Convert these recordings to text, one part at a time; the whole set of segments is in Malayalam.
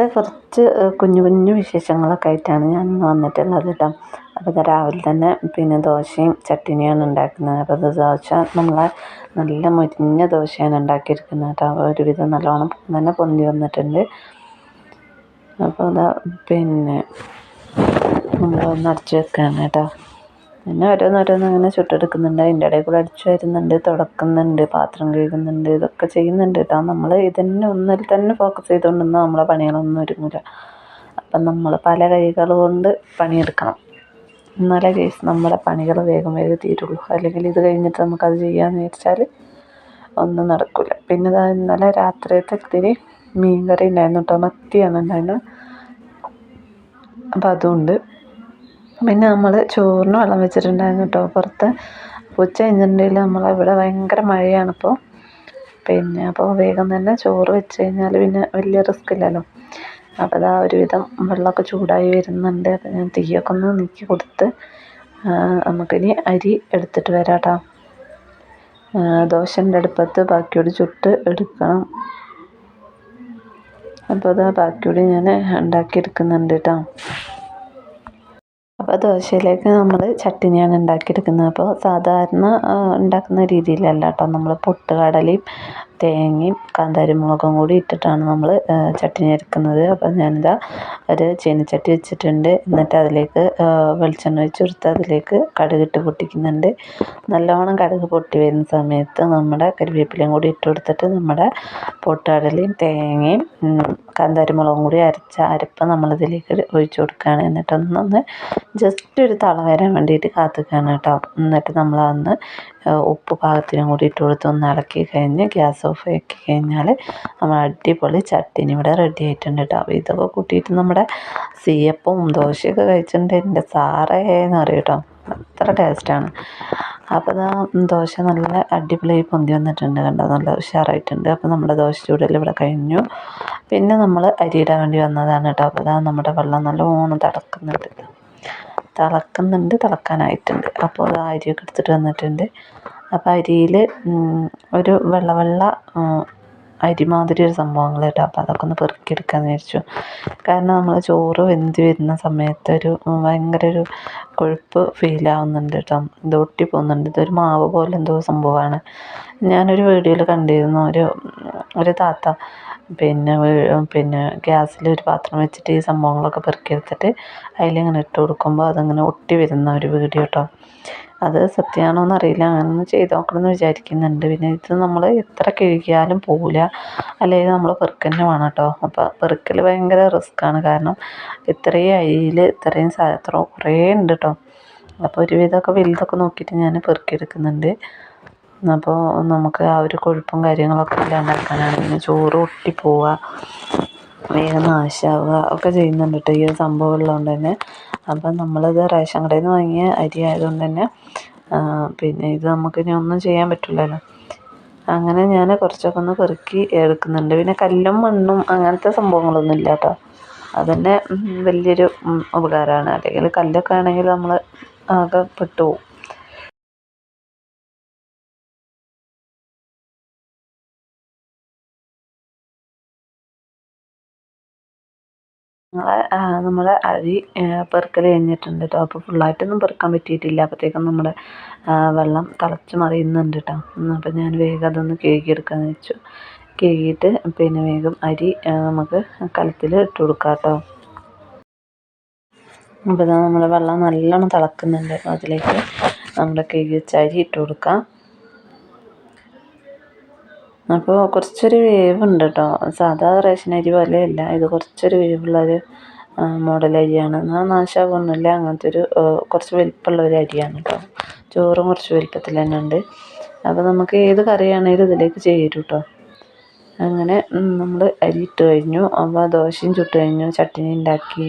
ഇന്നത്തെ കുറച്ച് കുഞ്ഞു കുഞ്ഞു വിശേഷങ്ങളൊക്കെ ആയിട്ടാണ് ഞാൻ ഇന്ന് വന്നിട്ടുള്ളത് കേട്ടോ അപ്പോൾ ഇത് രാവിലെ തന്നെ പിന്നെ ദോശയും ചട്ടിനിയാണ് ഉണ്ടാക്കുന്നത്. അപ്പോൾ ഇത് ദോശ നമ്മളെ നല്ല മുരിഞ്ഞ ദോശയാണ് ഉണ്ടാക്കിയിരിക്കുന്നത് കേട്ടോ ഒരുവിധം നല്ലോണം തന്നെ പൊന്തി വന്നിട്ടുണ്ട്. അപ്പോൾ അതാ പിന്നെ നമ്മളൊന്ന് അടച്ചു വെക്കുകയാണ് കേട്ടോ പിന്നെ ഓരോന്നോരോന്ന് അങ്ങനെ ചുട്ടെടുക്കുന്നുണ്ട്. അതിന്റെ ഇടയിൽ കൂടെ അടിച്ചു വരുന്നുണ്ട് തുടക്കുന്നുണ്ട് പാത്രം കഴുകുന്നുണ്ട് ഇതൊക്കെ ചെയ്യുന്നുണ്ട് കേട്ടോ. നമ്മൾ ഇതന്നെ ഒന്നിൽ തന്നെ ഫോക്കസ് ചെയ്തുകൊണ്ടിരുന്നാൽ നമ്മളെ പണികളൊന്നും ഒരുങ്ങില്ല അപ്പം നമ്മൾ പല കൈകൾ കൊണ്ട് പണിയെടുക്കണം. എന്നാലേ കേസ് നമ്മളെ പണികൾ വേഗം വേഗം തീരുള്ളൂ. അല്ലെങ്കിൽ ഇത് കഴിഞ്ഞിട്ട് നമുക്കത് ചെയ്യാമെന്ന് വിചാരിച്ചാൽ ഒന്നും നടക്കില്ല പിന്നെ ഇന്നലെ രാത്രിയത്തെ ഇത്തിരി മീൻ കറി ഉണ്ടായിരുന്നു കേട്ടോ. മത്തിയാണ് ഉണ്ടായിരുന്നത്. അപ്പം അതുകൊണ്ട് പിന്നെ നമ്മൾ ചോറിന് വെള്ളം വെച്ചിട്ടുണ്ടായിരുന്നു കേട്ടോ പുറത്ത്. ഉച്ച കഴിഞ്ഞിട്ടുണ്ടെങ്കിൽ നമ്മളിവിടെ ഭയങ്കര മഴയാണിപ്പോൾ പിന്നെ അപ്പോൾ വേഗം തന്നെ ചോറ് വെച്ച് കഴിഞ്ഞാൽ പിന്നെ വലിയ റിസ്ക് ഇല്ലല്ലോ. അപ്പോൾ അതാ ഒരുവിധം വെള്ളമൊക്കെ ചൂടായി വരുന്നുണ്ട്. അപ്പോൾ ഞാൻ തീയൊക്കെ ഒന്ന് നീക്കി കൊടുത്ത് നമുക്കിനി അരി എടുത്തിട്ട് വരാം കേട്ടോ ദോശന്റെ അടുപ്പത്ത് ബാക്കിയോട് ചുട്ട് എടുക്കണം. അപ്പോൾ അതാ ബാക്കിയോട് ഞാൻ ഉണ്ടാക്കിയെടുക്കുന്നുണ്ട് കേട്ടോ അപ്പോൾ ദോശയിലേക്ക് നമ്മൾ ചട്ടിനിയാണ് ഉണ്ടാക്കിയെടുക്കുന്നത്. അപ്പോൾ സാധാരണ ഉണ്ടാക്കുന്ന രീതിയിലല്ല കേട്ടോ നമ്മൾ പൊട്ടുകടലയും തേങ്ങയും കാന്താരിമുളകും കൂടി ഇട്ടിട്ടാണ് നമ്മൾ ചട്ടിനി അരക്കുന്നത്. അപ്പം ഞാനിതാ ഒരു ചീനച്ചട്ടി വെച്ചിട്ടുണ്ട്. എന്നിട്ട് അതിലേക്ക് വെളിച്ചെണ്ണ ഒഴിച്ച് കൊടുത്ത് അതിലേക്ക് കടുകിട്ട് പൊട്ടിക്കുന്നുണ്ട്. നല്ലോണം കടുക് പൊട്ടി വരുന്ന സമയത്ത് നമ്മുടെ കരിവേപ്പിലയും കൂടി ഇട്ട് കൊടുത്തിട്ട് നമ്മുടെ പൊട്ടാടലയും തേങ്ങയും കാന്താരിമുളകും കൂടി അരച്ച അരപ്പ് നമ്മളിതിലേക്ക് ഒഴിച്ച് കൊടുക്കുകയാണ്. എന്നിട്ടൊന്നൊന്ന് ജസ്റ്റ് ഒരു തള വരാൻ വേണ്ടിയിട്ട് കാത്തുക്കാണ് കേട്ടോ. എന്നിട്ട് നമ്മളതൊന്ന് ഉപ്പ് പാകത്തിനും കൂടി ഇട്ട് കൊടുത്ത് ഒന്ന് ഇളക്കി കഴിഞ്ഞ് ഗ്യാസ് ഓഫ് ആക്കി കഴിഞ്ഞാൽ നമ്മൾ അടിപൊളി ചട്ടിനി ഇവിടെ റെഡി ആയിട്ടുണ്ട് കേട്ടോ ഇതൊക്കെ കൂട്ടിയിട്ട് നമ്മുടെ സീയപ്പവും ദോശയൊക്കെ കഴിച്ചിട്ടുണ്ട്. എന്റെ സാറേ എന്ന് പറയും കേട്ടോ അത്ര ടേസ്റ്റാണ് അപ്പോൾ ഇതാ ദോശ നല്ല അടിപൊളിയായി പൊന്തി വന്നിട്ടുണ്ട് കണ്ടോ? നല്ല ഉഷാറായിട്ടുണ്ട്. അപ്പോൾ നമ്മുടെ ദോശ ചൂടൽ ഇവിടെ കഴിഞ്ഞു. പിന്നെ നമ്മൾ അരിയിടാൻ വേണ്ടി വന്നതാണ് കേട്ടോ അപ്പോൾ ഇതാ നമ്മുടെ വെള്ളം നല്ലോണം തിളക്കുന്നുണ്ട്. തിളക്കുന്നുണ്ട് തിളക്കാനായിട്ടുണ്ട്. അപ്പോൾ അത് അരിയൊക്കെ എടുത്തിട്ട് വന്നിട്ടുണ്ട്. അപ്പോൾ അരിയിൽ ഒരു വെള്ള വെള്ള അരി മാതിരി ഒരു സംഭവങ്ങൾ കേട്ടോ അപ്പോൾ അതൊക്കെ ഒന്ന് പെറുക്കിയെടുക്കാമെന്ന് വിചാരിച്ചു. കാരണം നമ്മൾ ചോറ് വെന്ത് വരുന്ന സമയത്ത് ഒരു ഭയങ്കര ഒരു കൊഴുപ്പ് ഫീൽ ആവുന്നുണ്ട് കേട്ടോ. ഇത് ഒട്ടി പോകുന്നുണ്ട്. ഇതൊരു മാവ് പോലെ എന്തോ സംഭവമാണ്. ഞാനൊരു വീഡിയോയിൽ കണ്ടിരുന്നു. ഒരു ഒരു താത്ത പിന്നെ പിന്നെ ഗ്യാസിൽ ഒരു പാത്രം വെച്ചിട്ട് ഈ സംഭവങ്ങളൊക്കെ പെറുക്കിയെടുത്തിട്ട് അതിലിങ്ങനെ ഇട്ട് കൊടുക്കുമ്പോൾ അതിങ്ങനെ ഒട്ടി വരുന്ന ഒരു വീഡിയോ കേട്ടോ അത് സത്യമാണോ എന്നറിയില്ല. അങ്ങനെ ഒന്ന് ചെയ്ത് നോക്കണമെന്ന് വിചാരിക്കുന്നുണ്ട്. പിന്നെ ഇത് നമ്മൾ എത്ര കഴുകിയാലും പോവില്ല അല്ലെങ്കിൽ നമ്മൾ പെറുക്കുക തന്നെ വേണം കേട്ടോ അപ്പോൾ പെറുക്കൽ ഭയങ്കര റിസ്ക്കാണ് കാരണം ഇത്രയും അരിയിൽ ഇത്രയും എത്ര കുറേ ഉണ്ട് കേട്ടോ അപ്പോൾ ഒരുവിധമൊക്കെ വലുതൊക്കെ നോക്കിയിട്ട് ഞാൻ പെറുക്കിയെടുക്കുന്നുണ്ട്. അപ്പോൾ നമുക്ക് ആ ഒരു കൊഴുപ്പും കാര്യങ്ങളൊക്കെ ഇല്ലാണ്ടാക്കാനാണ് പിന്നെ ചോറ് ഒട്ടിപ്പോവുക വേഗം നാശമാവുക ഒക്കെ ചെയ്യുന്നുണ്ട് കേട്ടോ ഈ ഒരു സംഭവം ഉള്ളതുകൊണ്ട് തന്നെ. അപ്പം നമ്മളത് റേഷൻ കടയിൽ നിന്ന് വാങ്ങിയ അരി ആയതുകൊണ്ട് തന്നെ പിന്നെ ഇത് നമുക്ക് ഇനി ഒന്നും ചെയ്യാൻ പറ്റില്ലല്ലോ. അങ്ങനെ ഞാൻ കുറച്ചൊക്കെ ഒന്ന് പെറുക്കി എടുക്കുന്നുണ്ട്. പിന്നെ കല്ലും മണ്ണും അങ്ങനത്തെ സംഭവങ്ങളൊന്നും ഇല്ല കേട്ടോ. അതന്നെ വലിയൊരു ഉപകാരമാണ്. അല്ലെങ്കിൽ കല്ലൊക്കെ ആണെങ്കിൽ നമ്മൾ ആകെ പെട്ടുപോകും നമ്മളെ അരി പെറുക്കൽ കഴിഞ്ഞിട്ടുണ്ട് കേട്ടോ അപ്പോൾ ഫുള്ളായിട്ടൊന്നും പെറുക്കാൻ പറ്റിയിട്ടില്ല. അപ്പോഴത്തേക്കും നമ്മുടെ വെള്ളം തിളച്ച് മറിയുന്നുണ്ട് കേട്ടോ അപ്പോൾ ഞാൻ വേഗം അതൊന്ന് കഴുകിയെടുക്കാമെന്ന് വെച്ചു. കഴുകിയിട്ട് പിന്നെ വേഗം അരി നമുക്ക് കലത്തിൽ ഇട്ട് കൊടുക്കാം കേട്ടോ അപ്പോൾ ഇതാ നമ്മുടെ വെള്ളം നല്ലോണം തിളക്കുന്നുണ്ട്. അതിലേക്ക് നമ്മുടെ കഴുകി വെച്ച അരി ഇട്ട് കൊടുക്കാം. അപ്പോൾ കുറച്ചൊരു വേവുണ്ട് കേട്ടോ സാധാ റേഷൻ അരി പോലെയല്ല. ഇത് കുറച്ചൊരു വേവുള്ളൊരു മോഡൽ അരിയാണ്. എന്നാൽ നാശമാകൊന്നുമില്ല അങ്ങനത്തെ ഒരു കുറച്ച് വലിപ്പമുള്ള ഒരു അരിയാണ് കേട്ടോ ചോറും കുറച്ച് വലിപ്പത്തിൽ തന്നെ ഉണ്ട്. അപ്പോൾ നമുക്ക് ഏത് കറിയാണെങ്കിലും ഇതിലേക്ക് ചേരും കേട്ടോ അങ്ങനെ നമ്മൾ അരി ഇട്ട് കഴിഞ്ഞു. അപ്പോൾ ദോശയും ചുട്ട് കഴിഞ്ഞു. ചട്ടിനി ഉണ്ടാക്കി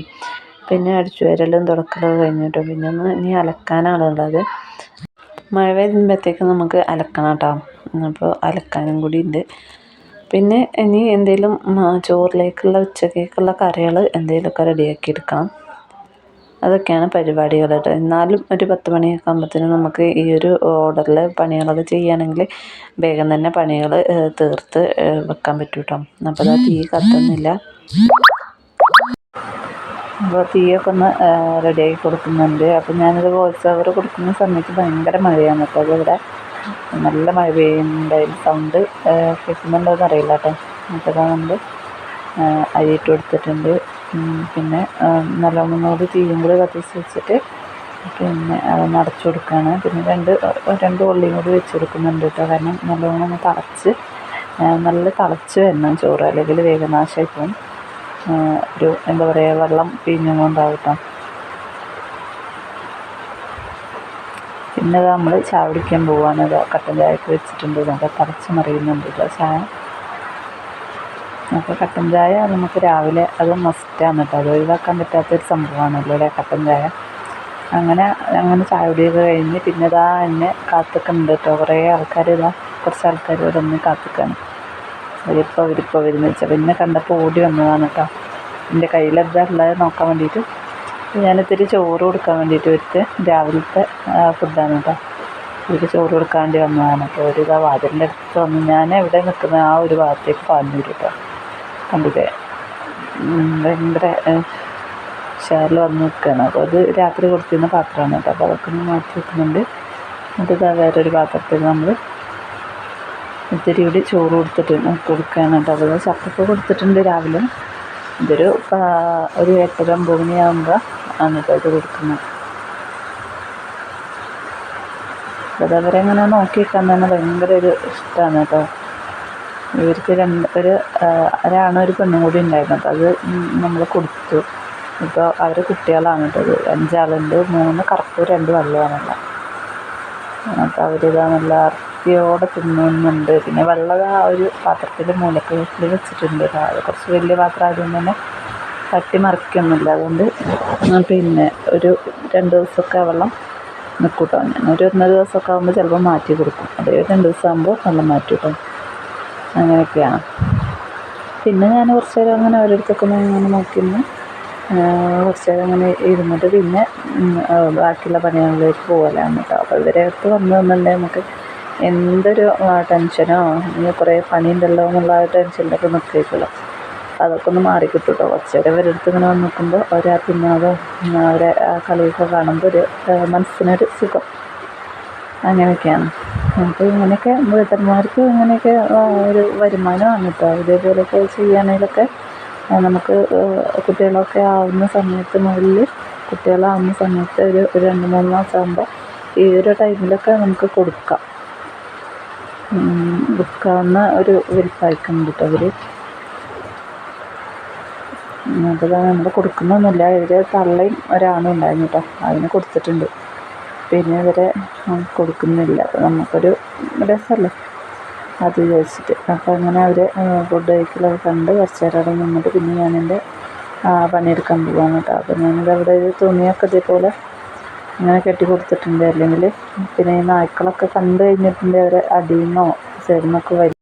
പിന്നെ അടിച്ചു വരലും തുടക്കലൊക്കെ കഴിഞ്ഞു കേട്ടോ പിന്നെ ഒന്ന് ഇനി അലക്കാനാണ് ഉള്ളത്. മഴ വരുമ്പോഴത്തേക്ക് നമുക്ക് അലക്കണം കേട്ടോ അപ്പോൾ അലക്കാനും കൂടി ഉണ്ട്. പിന്നെ ഇനി എന്തെങ്കിലും ചോറിലേക്കുള്ള ഉച്ചക്കേക്കുള്ള കറികൾ എന്തെങ്കിലുമൊക്കെ റെഡിയാക്കി എടുക്കണം. അതൊക്കെയാണ് പരിപാടികൾ കേട്ടോ. എന്നാലും ഒരു പത്ത് മണിയൊക്കെ ആകുമ്പോഴത്തേനും നമുക്ക് ഈ ഒരു ഓർഡറിൽ പണികളൊക്കെ ചെയ്യുകയാണെങ്കിൽ വേഗം തന്നെ പണികൾ തീർത്ത് വെക്കാൻ പറ്റും കേട്ടോ. അപ്പോൾ അത് തീ കത്തുന്നില്ല. അപ്പോൾ തീയൊക്കെ ഒന്ന് റെഡിയാക്കി കൊടുക്കുന്നുണ്ട്. അപ്പോൾ ഞാനത് വോയിസ് ഓവർ കൊടുക്കുന്ന സമയത്ത് ഭയങ്കര മഴയാണ്. അപ്പോൾ അതിവിടെ നല്ല മഴ പെയ്യുന്നുണ്ടായിരുന്നു സൗണ്ട് കേൾക്കുന്നുണ്ടോ എന്ന് അറിയില്ല കേട്ടോ അപ്പോൾ നമ്മൾ അരിയിട്ട് കൊടുത്തിട്ടുണ്ട്. പിന്നെ നല്ലോണം കൂടി തീയും കൂടി കത്തിച്ച് വെച്ചിട്ട് പിന്നെ അതൊന്ന് അടച്ചു കൊടുക്കുകയാണ് പിന്നെ രണ്ട് രണ്ട് ഉള്ളിയും കൂടി വെച്ച് കൊടുക്കുന്നുണ്ട് കേട്ടോ കാരണം നല്ലോണം ഒന്ന് തിളച്ച് നല്ല തളച്ച് വരണം ചോറ്. അല്ലെങ്കിൽ വേഗനാശമായി പോകും ഒരു എന്താ പറയുക വെള്ളം പിഴിഞ്ഞുകൊണ്ടാവും കേട്ടോ പിന്നെ അത് നമ്മൾ ചായ കുടിക്കാൻ പോവുകയാണ് കട്ടൻ ചായക്ക് വെച്ചിട്ടുണ്ട്. നല്ല തിളച്ച് മറിയുന്നുണ്ട് ചായ. അപ്പോൾ കട്ടൻ ചായ നമുക്ക് രാവിലെ അത് മസ്റ്റാണ് കേട്ടോ. അത് ഒഴിവാക്കാൻ പറ്റാത്തൊരു സംഭവമാണല്ലോ അല്ലേ കട്ടൻ ചായ? അങ്ങനെ അങ്ങനെ ചായ കുടിയൊക്കെ കഴിഞ്ഞ് പിന്നെ ഇതാ എന്നെ കാത്തുക്കുന്നുണ്ട് കേട്ടോ. കുറേ ആൾക്കാർ ഇതാ കുറച്ച് ആൾക്കാർ ഇവിടെ നിന്ന് കാത്തിക്കാണ്. അവരിപ്പോൾ അവരിപ്പോൾ വരുന്ന വെച്ചാൽ പിന്നെ കണ്ടപ്പോൾ ഓടി വന്നതാണ് കേട്ടോ. എന്റെ കയ്യിലെന്താ ഉള്ളത് നോക്കാൻ വേണ്ടിയിട്ട് ഞാനിത്തിരി ചോറ് കൊടുക്കാൻ വേണ്ടിയിട്ട് ഒരുത്ത് രാവിലത്തെ ഫുഡാണ് കേട്ടോ ഇവർക്ക് ചോറ് കൊടുക്കാൻ വേണ്ടി വന്നതാണ്. അപ്പോൾ ഒരു ഇതാ വാതിലിന്റെ അടുത്ത് വന്ന് ഞാൻ എവിടെ നിൽക്കുന്ന ആ ഒരു ഭാഗത്തേക്ക് പാഞ്ഞു വരും കേട്ടോ കണ്ടില്ലേ? ഭയങ്കര ഷെയറിൽ വന്ന് നിൽക്കുകയാണ് അപ്പോൾ അത് രാത്രി കൊടുത്തിരുന്ന പാത്രമാണ് കേട്ടോ അപ്പോൾ അതൊക്കെ ഒന്ന് മാറ്റി വെക്കുന്നുണ്ട്. എന്നിട്ട് വേറൊരു പാത്രത്തിൽ നമ്മൾ ഇത്തിരി കൂടി ചോറ് കൊടുത്തിട്ട് കൊടുക്കുകയാണ് കേട്ടോ അപ്പോൾ ചപ്പൊക്കെ കൊടുത്തിട്ടുണ്ട് രാവിലെ. ഇതൊരു ഒരു എട്ടര ഒമ്പത് മണിയാകുമ്പോൾ ആണ് കേട്ടോ ഇത് കൊടുക്കുന്നത് അപ്പോൾ അവരെങ്ങനെ നോക്കി നിൽക്കാൻ തന്നെ ഭയങ്കര ഒരു ഇഷ്ടമാണ് കേട്ടോ. ഇവർക്ക് രണ്ട് ഒരു ഒരാണോ ഒരു പെണ്ണും കൂടി ഉണ്ടായിരുന്നു. അപ്പോൾ അത് നമ്മൾ കൊടുത്തു. ഇപ്പോൾ അവർ കുട്ടികളാണ് കേട്ടത് അഞ്ചാളുണ്ട് മൂന്ന് കറുപ്പ് രണ്ട് വെള്ളമാണുള്ളത് അപ്പോൾ അവരിതാ നല്ല അർത്തിയോടെ തിന്നുന്നുണ്ട്. പിന്നെ വെള്ളം ആ ഒരു പാത്രത്തിൽ മൂലക്ക് വെച്ചിട്ടുണ്ട്. അത് കുറച്ച് വലിയ പാത്രം ആയതുകൊണ്ട് തന്നെ തട്ടി മറിക്കൊന്നുമില്ല. അതുകൊണ്ട് പിന്നെ ഒരു രണ്ട് ദിവസമൊക്കെ വെള്ളം നിൽക്കും കേട്ടോ ഞാൻ ഒരു ഒന്നര ദിവസമൊക്കെ ആകുമ്പോൾ ചിലപ്പോൾ മാറ്റി കൊടുക്കും. അതേ രണ്ട് ദിവസം ആകുമ്പോൾ വെള്ളം മാറ്റി കിട്ടും അങ്ങനെയൊക്കെയാണ്. പിന്നെ ഞാൻ കുറച്ച് നേരം അങ്ങനെ ഓരോരുത്തൊക്കെ ഇങ്ങനെ നോക്കിയിരുന്നു. കുറച്ച് നേരം അങ്ങനെ ഇരുന്നിട്ട് പിന്നെ ബാക്കിയുള്ള പണികളിലേക്ക് പോകലാണ് കേട്ടോ. അപ്പോൾ ഇവരെ അടുത്ത് വന്നു നമുക്ക് എന്തൊരു ടെൻഷനോ ഇനി കുറേ പണിയുണ്ടല്ലോ എന്നുള്ള ആ ടെൻഷനിലൊക്കെ നിൽക്കുകയുള്ളൂ അതൊക്കെ ഒന്ന് മാറിക്കിട്ടും കേട്ടോ കുറച്ച് നേരം ഇവരുടെ ഇങ്ങനെ വന്ന് നിൽക്കുമ്പോൾ അവരെ തിന്നാതെ അവരെ ആ കളിയൊക്കെ കാണുമ്പോൾ ഒരു മനസ്സിനൊരു സുഖം. അങ്ങനെയൊക്കെയാണ്. അപ്പോൾ ഇങ്ങനെയൊക്കെ വീട്ടന്മാർക്ക് ഇങ്ങനെയൊക്കെ ഒരു വരുമാനമാണ് കേട്ടോ. ഇതേപോലെയൊക്കെ ചെയ്യുകയാണെങ്കിലൊക്കെ നമുക്ക് കുട്ടികളൊക്കെ ആവുന്ന സമയത്ത് മുതൽ കുട്ടികളാവുന്ന സമയത്ത് ഒരു രണ്ട് മൂന്ന് മാസമാകുമ്പോൾ ഈ ഒരു ടൈമിലൊക്കെ നമുക്ക് കൊടുക്കാം. വിൽക്കാവുന്ന ഒരു വിൽപ്പായിക്കുന്നുണ്ട് കേട്ടോ അവർ അപ്പോൾ നമ്മൾ കൊടുക്കുന്നൊന്നുമില്ല. ഇവർ തള്ളയും ഒരാണും ഉണ്ടായിരുന്നു കേട്ടോ അതിന് കൊടുത്തിട്ടുണ്ട്. പിന്നെ ഇവരെ കൊടുക്കുന്നില്ല. അപ്പോൾ നമുക്കൊരു രസമല്ലേ അത് വിചാരിച്ചിട്ട്. അപ്പോൾ അങ്ങനെ അവർ ഫുഡ് കഴിക്കലൊക്കെ കണ്ട് കുറച്ച് നേരം നിന്നിട്ട് പിന്നെ ഞാനെന്റെ പണിയെടുക്കാൻ പോവാണ് കേട്ടോ അപ്പോൾ ഞാനിത് അവിടെ ഒരു തുണിയൊക്കെ ഇതേപോലെ ഇങ്ങനെ കെട്ടി കൊടുത്തിട്ടുണ്ട് അല്ലെങ്കിൽ പിന്നെ ഈ നായ്ക്കളൊക്കെ കണ്ടു കഴിഞ്ഞിട്ടുണ്ടെങ്കിൽ അവരെ അടിയിൽ നിന്നോ സൈഡിൽ നിന്നൊക്കെ വരും.